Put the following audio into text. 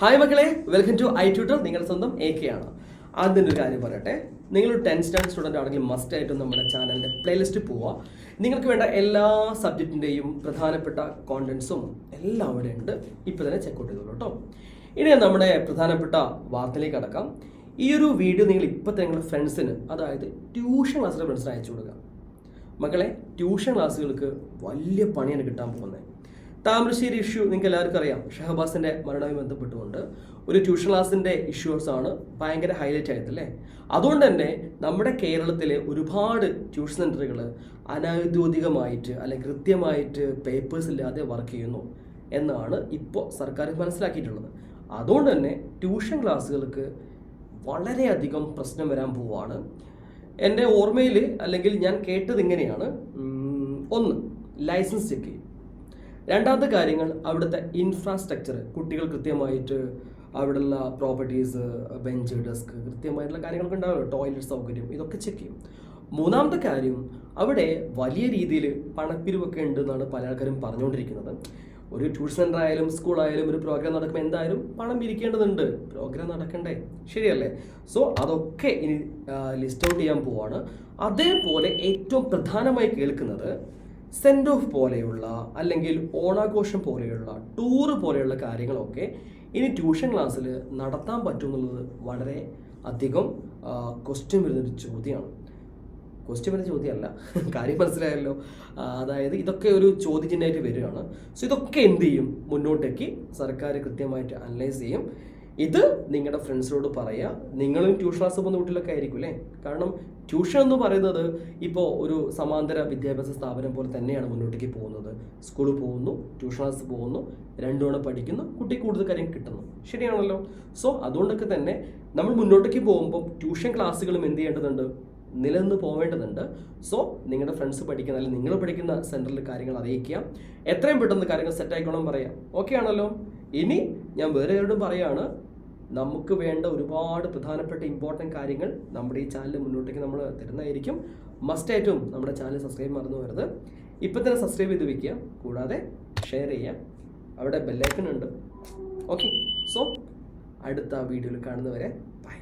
Hi മക്കളെ. Welcome to I tutor നിങ്ങളുടെ സ്വന്തം എ കെ ആണ്. ആദ്യം ഒരു കാര്യം പറയട്ടെ. നിങ്ങൾ ടെൻത്ത് സ്റ്റാൻഡേർഡ് സ്റ്റുഡന്റ് ആണെങ്കിൽ മസ്റ്റ് ആയിട്ടും നമ്മുടെ ചാനലിന്റെ പ്ലേലിസ്റ്റ് പോവുക നിങ്ങൾക്ക് വേണ്ട എല്ലാ സബ്ജക്റ്റിന്റെയും പ്രധാനപ്പെട്ട കോണ്ടൻസും എല്ലാം അവിടെ ഉണ്ട്. ഇപ്പോൾ തന്നെ ചെക്കൗട്ട് ചെയ്തോളൂ കേട്ടോ ഇനി നമ്മുടെ പ്രധാനപ്പെട്ട വാർത്തയിലേക്ക് അടക്കാം ഈ ഒരു വീഡിയോ നിങ്ങൾ ഇപ്പോൾ തന്നെ നിങ്ങളുടെ ഫ്രണ്ട്സിന് അതായത് ട്യൂഷൻ ക്ലാസ്സിലെ ഫ്രണ്ട്സിന് അയച്ചു കൊടുക്കുക. മക്കളെ ട്യൂഷൻ ക്ലാസ്സുകൾക്ക് വലിയ പണിയാണ് കിട്ടാൻ പോകുന്നത്. താമരശ്ശേരി ഇഷ്യൂ നിങ്ങൾക്ക് എല്ലാവർക്കും അറിയാം. ഷഹബാസിന്റെ മരണവുമായി ബന്ധപ്പെട്ടുകൊണ്ട് ഒരു ട്യൂഷൻ ക്ലാസ്സിന്റെ ഇഷ്യൂസ് ആണ് ഭയങ്കര ഹൈലൈറ്റ് ആയത് അല്ലേ? അതുകൊണ്ട് തന്നെ നമ്മുടെ കേരളത്തിലെ ഒരുപാട് ട്യൂഷൻ സെന്ററുകൾ അനൗദ്യോഗികമായിട്ട് അല്ലെങ്കിൽ കൃത്യമായിട്ട് പേപ്പേഴ്സ് ഇല്ലാതെ വർക്ക് ചെയ്യുന്നു എന്നാണ് ഇപ്പോൾ സർക്കാർ മനസ്സിലാക്കിയിട്ടുള്ളത്. അതുകൊണ്ട് തന്നെ ട്യൂഷൻ ക്ലാസ്സുകൾക്ക് വളരെയധികം പ്രശ്നം വരാൻ പോവാണ്. എന്റെ ഓർമ്മയിൽ അല്ലെങ്കിൽ ഞാൻ കേട്ടത് ഇങ്ങനെയാണ്. ഒന്ന് ലൈസൻസ് ചെക്ക് ചെയ്യും രണ്ടാമത്തെ കാര്യങ്ങൾ അവിടുത്തെ ഇൻഫ്രാസ്ട്രക്ചർ കുട്ടികൾ കൃത്യമായിട്ട് അവിടെയുള്ള പ്രോപ്പർട്ടീസ് ബെഞ്ച് ഡെസ്ക് കൃത്യമായിട്ടുള്ള കാര്യങ്ങളൊക്കെ ഉണ്ടാവുമല്ലോ. ടോയ്ലറ്റ് സൗകര്യം ഇതൊക്കെ ചെക്ക് ചെയ്യും. മൂന്നാമത്തെ കാര്യം അവിടെ വലിയ രീതിയിൽ പണപ്പിരിവൊക്കെ ഉണ്ട് എന്നാണ് പല ആൾക്കാരും പറഞ്ഞുകൊണ്ടിരിക്കുന്നത്. ഒരു ട്യൂഷൻ സെന്റർ ആയാലും സ്കൂൾ ആയാലും ഒരു പ്രോഗ്രാം നടക്കുമ്പോൾ എന്തായാലും പണം പിരിക്കേണ്ടതുണ്ട്. പ്രോഗ്രാം നടക്കണ്ടേ? ശരിയല്ലേ? സോ അതൊക്കെ ഇനി ലിസ്റ്റ് ഔട്ട് ചെയ്യാൻ പോവാണ്. അതേപോലെ ഏറ്റവും പ്രധാനമായി കേൾക്കുന്നത് സെൻഡ് ഓഫ് പോലെയുള്ള അല്ലെങ്കിൽ ഓണാഘോഷം പോലെയുള്ള ടൂറ് പോലെയുള്ള കാര്യങ്ങളൊക്കെ ഇനി ട്യൂഷൻ ക്ലാസ്സിൽ നടത്താൻ പറ്റും എന്നുള്ളത് വളരെ അധികം ക്വസ്റ്റ്യൻ വരുന്നൊരു ചോദ്യമാണ്. ക്വസ്റ്റ്യൻ വരുന്ന ചോദ്യമല്ല. കാര്യം മനസ്സിലായല്ലോ. അതായത് ഇതൊക്കെ ഒരു ചോദ്യചിഹ്നമായിട്ട് വരികയാണ്. സോ ഇതൊക്കെ എന്ത് ചെയ്യും? മുന്നോട്ടേക്ക് സർക്കാർ കൃത്യമായിട്ട് അനലൈസ് ചെയ്യും. ഇത് നിങ്ങളുടെ ഫ്രണ്ട്സിനോട് പറയുക നിങ്ങളും ട്യൂഷൻ ക്ലാസ് പോകുന്ന കുട്ടികളൊക്കെ ആയിരിക്കും അല്ലേ? കാരണം ട്യൂഷൻ എന്ന് പറയുന്നത് ഇപ്പോൾ ഒരു സമാന്തര വിദ്യാഭ്യാസ സ്ഥാപനം പോലെ തന്നെയാണ് മുന്നോട്ടേക്ക് പോകുന്നത്. സ്കൂളിൽ പോകുന്നു ട്യൂഷൻ ക്ലാസ് പോകുന്നു രണ്ടു തവണ പഠിക്കുന്നു കുട്ടി കൂടുതൽ കാര്യം കിട്ടുന്നു. ശരിയാണല്ലോ. സോ അതുകൊണ്ടൊക്കെ തന്നെ നമ്മൾ മുന്നോട്ടേക്ക് പോകുമ്പോൾ ട്യൂഷൻ ക്ലാസ്സുകളും എന്ത് ചെയ്യേണ്ടതുണ്ട്? നിലനിന്ന് പോവേണ്ടതുണ്ട്. സോ നിങ്ങളുടെ ഫ്രണ്ട്സ് പഠിക്കുന്ന അല്ലെങ്കിൽ നിങ്ങൾ പഠിക്കുന്ന സെന്ററിൽ കാര്യങ്ങൾ അറിയിക്കുക. എത്രയും പെട്ടെന്ന് കാര്യങ്ങൾ സെറ്റ് ആയിക്കോണം പറയാം. ഓക്കെ ആണല്ലോ? ഇനി ഞാൻ വേറെ ആരോടും പറയാണ് നമുക്ക് വേണ്ട ഒരുപാട് പ്രധാനപ്പെട്ട ഇമ്പോർട്ടന്റ് കാര്യങ്ങൾ നമ്മുടെ ഈ ചാനൽ മുന്നോട്ടേക്ക് നമ്മൾ തരുന്നതായിരിക്കും. മസ്റ്റായിട്ടും നമ്മുടെ ചാനൽ സബ്സ്ക്രൈബ് മറന്നു വരുന്നത് ഇപ്പം തന്നെ സബ്സ്ക്രൈബ് ചെയ്ത് വെക്കുക. കൂടാതെ ഷെയർ ചെയ്യുക. അവിടെ ബെല്ലൈക്കൺ ഉണ്ട്. ഓക്കെ സോ അടുത്ത വീഡിയോയിൽ കാണുന്നവരെ ബൈ